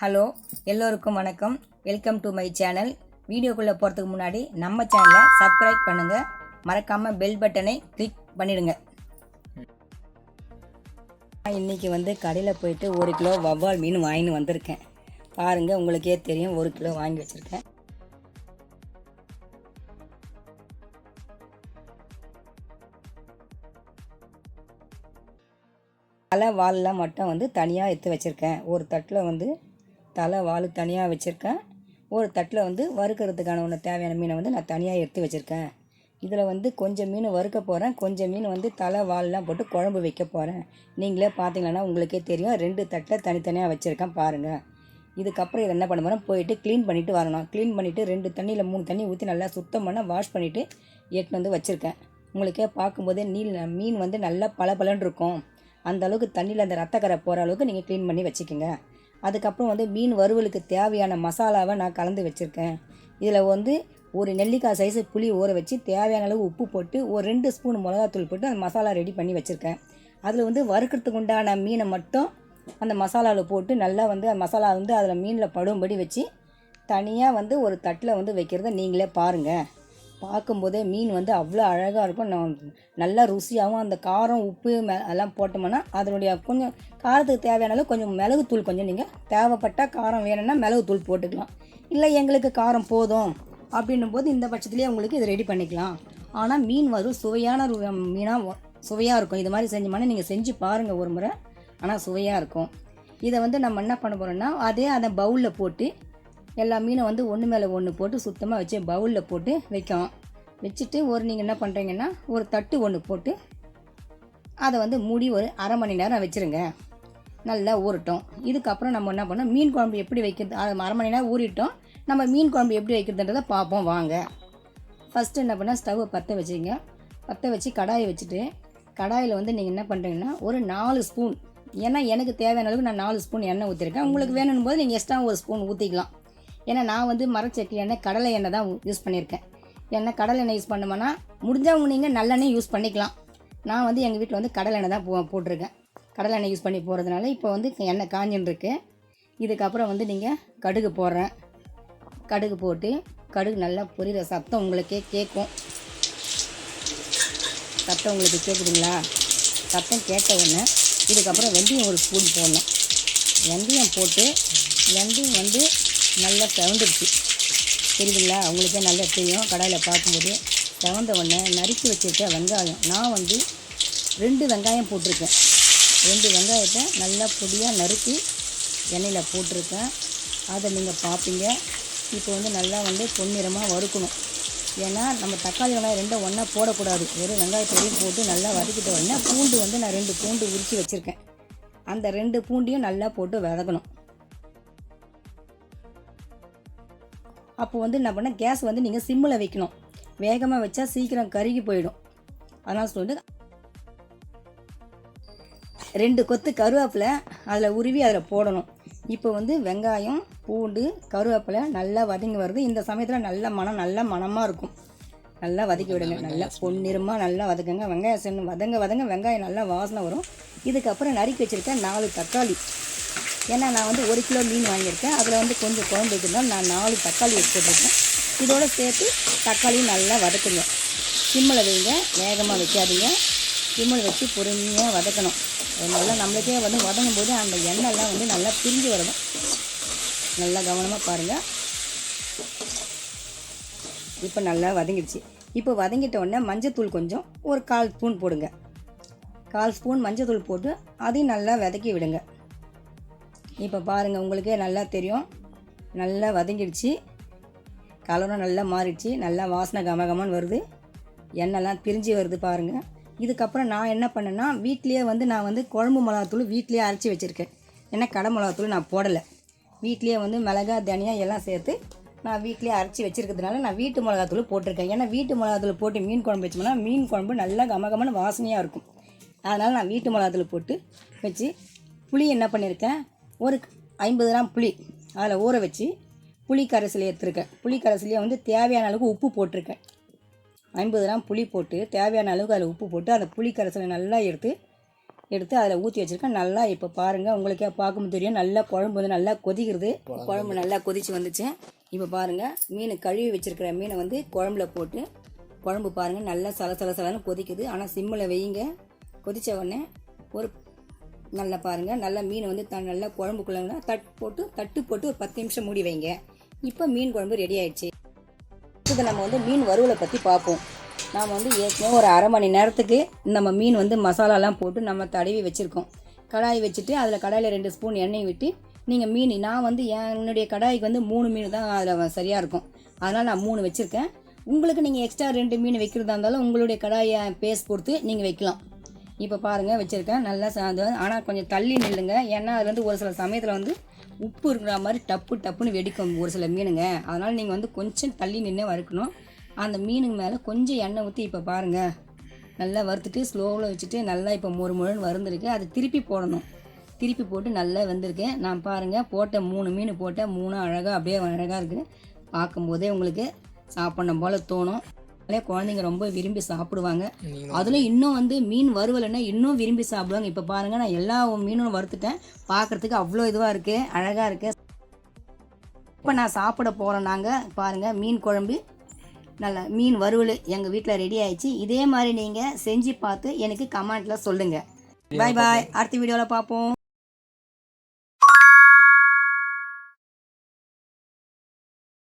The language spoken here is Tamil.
ஹலோ எல்லோருக்கும் வணக்கம். வெல்கம் டு மை சேனல் வீடியோக்குள்ளே போகிறதுக்கு முன்னாடி நம்ம சேனலை சப்ஸ்கிரைப் பண்ணுங்கள் மறக்காமல் பெல் பட்டனை கிளிக் பண்ணிடுங்க. நான் இன்னைக்கு வந்து கடையில் போயிட்டு ஒரு கிலோ வவ்வால் மீன் வாங்கின்னு வந்திருக்கேன். பாருங்கள் உங்களுக்கே தெரியும் ஒரு கிலோ வாங்கி வச்சுருக்கேன். தலை வாலெலாம் மட்டும் வந்து தனியாக எடுத்து வச்சுருக்கேன். ஒரு தட்டில் வந்து தலை வால் தனியாக வச்சுருக்கேன். ஒரு தட்டில் வந்து வறுக்கிறதுக்கான ஒன்று தேவையான மீனை வந்து நான் தனியாக எடுத்து வச்சுருக்கேன். இதில் வந்து கொஞ்சம் மீன் வறுக்க போகிறேன் கொஞ்சம் மீன் வந்து தலை வால்லாம் போட்டு குழம்பு வைக்க போகிறேன் நீங்களே பார்த்தீங்கன்னா உங்களுக்கே தெரியும். ரெண்டு தட்டில் தனித்தனியாக வச்சுருக்கேன் பாருங்கள் இதுக்கப்புறம் இதை என்ன பண்ண போகிறோம் போயிட்டு க்ளீன் பண்ணிவிட்டு வரணும். க்ளீன் பண்ணிவிட்டு ரெண்டு தண்ணியில் மூணு தண்ணி ஊற்றி நல்லா சுத்தம் பண்ண வாஷ் பண்ணிவிட்டு எடுத்துன்னு வந்து வச்சுருக்கேன். உங்களுக்கே பார்க்கும்போதே நீல் மீன் வந்து நல்லா பளபளன்னு இருக்கும். அந்த அளவுக்கு தண்ணியில் அந்த ரத்தக்கரை போகிற அளவுக்கு நீங்கள் க்ளீன் பண்ணி வச்சுக்கோங்க. அதுக்கப்புறம் வந்து மீன் வறுவலுக்கு தேவையான மசாலாவை நான் கலந்து வச்சுருக்கேன். இதில் வந்து ஒரு நெல்லிக்காய் சைஸு புளி ஊற வச்சு தேவையான அளவு உப்பு போட்டு ஒரு ரெண்டு ஸ்பூன் மிளகாத்தூள் போட்டு அந்த மசாலா ரெடி பண்ணி வச்சுருக்கேன். அதில் வந்து வறுக்கிறதுக்கு உண்டான மீனை மட்டும் அந்த மசாலாவில் போட்டு நல்லா வந்து அந்த மசாலா வந்து அதில் மீனில் படும்படி வச்சு தனியாக வந்து ஒரு தட்டில் வந்து வைக்கிறத நீங்களே பாருங்கள் பார்க்கும்போதே மீன் வந்து அவ்வளோ அழகாக இருக்கும். நான் நல்லா ருசியாகவும் அந்த காரம் உப்பு மெ எல்லாம் போட்டோம்னா அதனுடைய கொஞ்சம் காரத்துக்கு தேவையான அளவு கொஞ்சம் மிளகுத்தூள் கொஞ்சம் நீங்கள் தேவைப்பட்டால் காரம் வேணும்னா மிளகுத்தூள் போட்டுக்கலாம். இல்லை எங்களுக்கு காரம் போதும் அப்படின்னும் போது இந்த பட்சத்துலேயே உங்களுக்கு இதை ரெடி பண்ணிக்கலாம். ஆனால் மீன் வரும் சுவையான மீனாக சுவையாக இருக்கும். இது மாதிரி செஞ்சோம்னா நீங்கள் செஞ்சு பாருங்கள் ஒரு முறை. ஆனால் சுவையாக இருக்கும். இதை வந்து நம்ம என்ன பண்ண போகிறோம்னா அதே அதை பவுலில் போட்டு எல்லா மீனும் வந்து ஒன்று மேலே ஒன்று போட்டு சுத்தமாக வச்சு பவுலில் போட்டு வைக்கும். வச்சுட்டு ஒரு நீங்கள் என்ன பண்ணுறீங்கன்னா ஒரு தட்டு ஒன்று போட்டு அதை வந்து மூடி ஒரு அரை மணி நேரம் வச்சுருங்க. நல்லா ஊறட்டும். இதுக்கப்புறம் நம்ம என்ன பண்ணோம் மீன் குழம்பு எப்படி வைக்கிறது அது அரை மணி நேரம் ஊறிட்டோம். நம்ம மீன் குழம்பு எப்படி வைக்கிறதுன்றதை பார்ப்போம் வாங்க. ஃபஸ்ட்டு என்ன பண்ணால் ஸ்டவ்வை பற்ற வச்சுங்க பற்ற வச்சு கடாயை வச்சுட்டு கடாயில் வந்து நீங்கள் என்ன பண்ணுறீங்கன்னா ஒரு நாலு ஸ்பூன். ஏன்னா எனக்கு தேவையான அளவுக்கு நான் நாலு ஸ்பூன் எண்ணெய் ஊற்றிருக்கேன் உங்களுக்கு வேணும் போது நீங்கள் எக்ஸ்ட்ரா ஒரு ஸ்பூன் ஊற்றிக்கலாம் ஏன்னா நான் வந்து மரச்செக்கு எண்ணெய் கடலை எண்ணெய் தான் யூஸ் பண்ணியிருக்கேன். ஏன்னா கடலை எண்ணெய் யூஸ் பண்ணோம்னா முடிஞ்சவங்க நீங்கள் நல்லெண்ணெய் யூஸ் பண்ணிக்கலாம். நான் வந்து எங்கள் வீட்டில் வந்து கடலை எண்ணெய் தான் போ போட்டிருக்கேன். கடலை எண்ணெய் யூஸ் பண்ணி போகிறதுனால இப்போ வந்து எண்ணெய் காஞ்சின்னு இதுக்கப்புறம் வந்து நீங்கள் கடுகு போடுறேன். கடுகு போட்டு கடுகு நல்லா பொரியிற சத்தம் உங்களுக்கே கேட்கும். சத்தம் உங்களுக்கு கேட்குதுங்களா? சத்தம் கேட்ட உடனே இதுக்கப்புறம் வெந்தயம் ஒரு ஸ்பூன் போடணும். வெந்தயம் போட்டு வெந்தயம் வந்து நல்லா செவந்துடுச்சு தெரியுதுங்களா அவங்களுக்கே நல்லா தெரியும். கடாயில் பார்க்கும்போது செவந்த உடனே நறுக்கி வச்சுருக்கேன் வெங்காயம். நான் வந்து ரெண்டு வெங்காயம் போட்டிருக்கேன். ரெண்டு வெங்காயத்தை நல்லா பொடியாக நறுக்கி எண்ணெயில் போட்டிருக்கேன். அதை நீங்கள் பார்ப்பீங்க. இப்போ வந்து நல்லா வந்து பொன்னிறமாக வறுக்கணும். ஏன்னா நம்ம தக்காளி வெங்காயம் ரெண்டும் ஒன்றா போடக்கூடாது. வெறும் வெங்காயத்தையும் போட்டு நல்லா வதக்கிட்ட உடனே பூண்டு வந்து நான் ரெண்டு பூண்டு உரித்து வச்சுருக்கேன். அந்த ரெண்டு பூண்டையும் நல்லா போட்டு வதக்கணும். அப்போ வந்து என்ன பண்ண கேஸ் வந்து நீங்கள் சிம்மில் வைக்கணும். வேகமாக வச்சா சீக்கிரம் கருகி போயிடும். அதனால் சொல்லிட்டு ரெண்டு கொத்து கருவேப்பிலை அதில் உருவி அதில் போடணும். இப்போ வந்து வெங்காயம் பூண்டு கருவேப்பிலை நல்லா வதங்கி வருது. இந்த சமயத்தில் நல்ல மனம் நல்ல மணமாக இருக்கும். நல்லா வதக்கி விடுங்க. நல்லா பொன்னிறமாக நல்லா வதக்குங்க. வெங்காயம் சென்னு வதங்க வதங்க வெங்காயம் நல்லா வாசனை வரும். இதுக்கப்புறம் நறுக்கி வச்சுருக்கேன் நாலு தக்காளி. ஏன்னா நான் வந்து ஒரு கிலோ மீன் வாங்கியிருக்கேன். அதில் வந்து கொஞ்சம் குழம்பு வைக்கிறதால நான் நாலு தக்காளி எடுத்து இதோடு சேர்த்து தக்காளியும் நல்லா வதக்குங்க. சிம்மில் வைங்க. வேகமாக வைக்காதீங்க. சிம்மில் வச்சு பொறுமையாக வதக்கணும். நல்லா நம்மளுக்கே வந்து வதங்கும் போது அந்த எண்ணெய்லாம் வந்து நல்லா பிரிஞ்சு வரணும். நல்லா கவனமாக பாருங்கள் இப்போ நல்லா வதங்கிடுச்சு. இப்போ வதங்கிட்ட உடனே மஞ்சத்தூள் கொஞ்சம் ஒரு கால் ஸ்பூன் போடுங்க. கால் ஸ்பூன் மஞ்சத்தூள் போட்டு அதையும் நல்லா வதக்கி விடுங்க. இப்போ பாருங்கள் உங்களுக்கே நல்லா தெரியும். நல்லா வதங்கிடுச்சு. கலரும் நல்லா மாறிடுச்சு. நல்லா வாசனை கமகமன்னு வருது. எண்ணெய்லாம் பிரிஞ்சு வருது பாருங்கள் இதுக்கப்புறம் நான் என்ன பண்ணேன்னா வீட்லேயே வந்து நான் வந்து குழம்பு மிளகாத்தூள் வீட்லேயே அரைச்சி வச்சுருக்கேன். ஏன்னா கடை மிளகாத்தூள் நான் போடலை. வீட்லேயே வந்து மிளகா தனியா எல்லாம் சேர்த்து நான் வீட்லேயே அரைச்சி வச்சுருக்கிறதுனால நான் வீட்டு மிளகாத்தூள் போட்டிருக்கேன். ஏன்னா வீட்டு மிளகாத்தூள் போட்டு மீன் குழம்பு வச்சோம்னா மீன் குழம்பு நல்லா கமகமான வாசனையாக இருக்கும். அதனால் நான் வீட்டு மிளகாத்தூள் போட்டு வச்சு புளி என்ன பண்ணியிருக்கேன் ஒரு ஐம்பது கிராம் புளி அதில் ஊற வச்சு புளி கரைசல் எடுத்துருக்கேன். புளி கரைசலையே வந்து தேவையான அளவுக்கு உப்பு போட்டிருக்கேன். ஐம்பது கிராம் புளி போட்டு தேவையான அளவுக்கு அதில் உப்பு போட்டு அந்த புளி கரைசலை நல்லா எடுத்து எடுத்து அதில் ஊற்றி வச்சுருக்கேன். நல்லா இப்போ பாருங்கள் உங்களுக்கே பார்க்கும்போது தெரியும். நல்லா குழம்பு வந்து நல்லா கொதிக்கிறது குழம்பு நல்லா கொதிச்சு வந்துச்சு. இப்போ பாருங்கள் மீன் கழுவி வச்சிருக்கிற மீனை வந்து குழம்புல போட்டு குழம்பு பாருங்கள் நல்லா சல சல சலன்னு கொதிக்குது. ஆனால் சிம்மில் வையுங்க கொதிச்ச உடனே ஒரு நல்லா பாருங்கள் நல்லா மீன் வந்து த நல்லா குழம்புக்குள்ள தட்டு போட்டு தட்டு போட்டு ஒரு பத்து நிமிஷம் மூடி வைங்க. இப்போ மீன் குழம்பு ரெடி ஆயிடுச்சு. இப்போ நம்ம வந்து மீன் வறுவலை பற்றி பார்ப்போம். நாம் வந்து ஏற்கனவே ஒரு அரை மணி நேரத்துக்கு நம்ம மீன் வந்து மசாலாலாம் போட்டு நம்ம தடவி வச்சுருக்கோம். கடாய் வச்சுட்டு அதில் கடாயில் ரெண்டு ஸ்பூன் எண்ணெய் விட்டு நீங்கள் மீன் நான் வந்து என்னுடைய கடாய்க்கு வந்து மூணு மீன் தான் அதில் சரியாக இருக்கும். அதனால் நான் மூணு வச்சுருக்கேன். உங்களுக்கு நீங்கள் எக்ஸ்ட்ரா ரெண்டு மீன் வைக்கிறதா இருந்தாலும் உங்களுடைய கடாயை பேஸ் பொறுத்து நீங்கள் வைக்கலாம். இப்போ பாருங்கள் வச்சுருக்கேன். நல்லா அது ஆனால் கொஞ்சம் தள்ளி நில்லுங்க. ஏன்னா அது வந்து ஒரு சில சமயத்தில் வந்து உப்பு இருக்கிற மாதிரி டப்பு டப்புன்னு வெடிக்கும் ஒரு சில மீனுங்க. அதனால் நீங்கள் வந்து கொஞ்சம் தள்ளி நின்று வறுக்கணும். அந்த மீனுக்கு மேலே கொஞ்சம் எண்ணெய் ஊற்றி இப்போ பாருங்கள் நல்லா வறுத்துட்டு ஸ்லோவில் வச்சுட்டு நல்லா இப்போ மொறு மொழுன்னு வறுந்துருக்கு. அது திருப்பி போடணும். திருப்பி போட்டு நல்லா வந்திருக்கு நான் பாருங்கள் போட்ட மூணு மீன் போட்டேன். மூணும் அழகாக அப்படியே அழகாக இருக்குது பார்க்கும்போதே உங்களுக்கு சாப்பிட்ணும் போல் தோணும். அதே குழந்தைங்க ரொம்ப விரும்பி சாப்பிடுவாங்க. அதில் இன்னும் வந்து மீன் வறுவலைன்னா இன்னும் விரும்பி சாப்பிடுவாங்க. இப்போ பாருங்கள் நான் எல்லா மீனும் வறுத்துட்டேன். பார்க்குறதுக்கு அவ்வளோ இதுவாக இருக்குது அழகாக இருக்குது இப்போ நான் சாப்பிட போகிறோம் நாங்கள் பாருங்கள் மீன் குழம்பு. நல்லா மீன் வறுவல் எங்கள் வீட்டில் ரெடி ஆயிடுச்சு. இதே மாதிரி நீங்கள் செஞ்சு பார்த்து எனக்கு கமெண்ட்டில் சொல்லுங்கள் பாய் பாய். அடுத்த வீடியோவில் பார்ப்போம்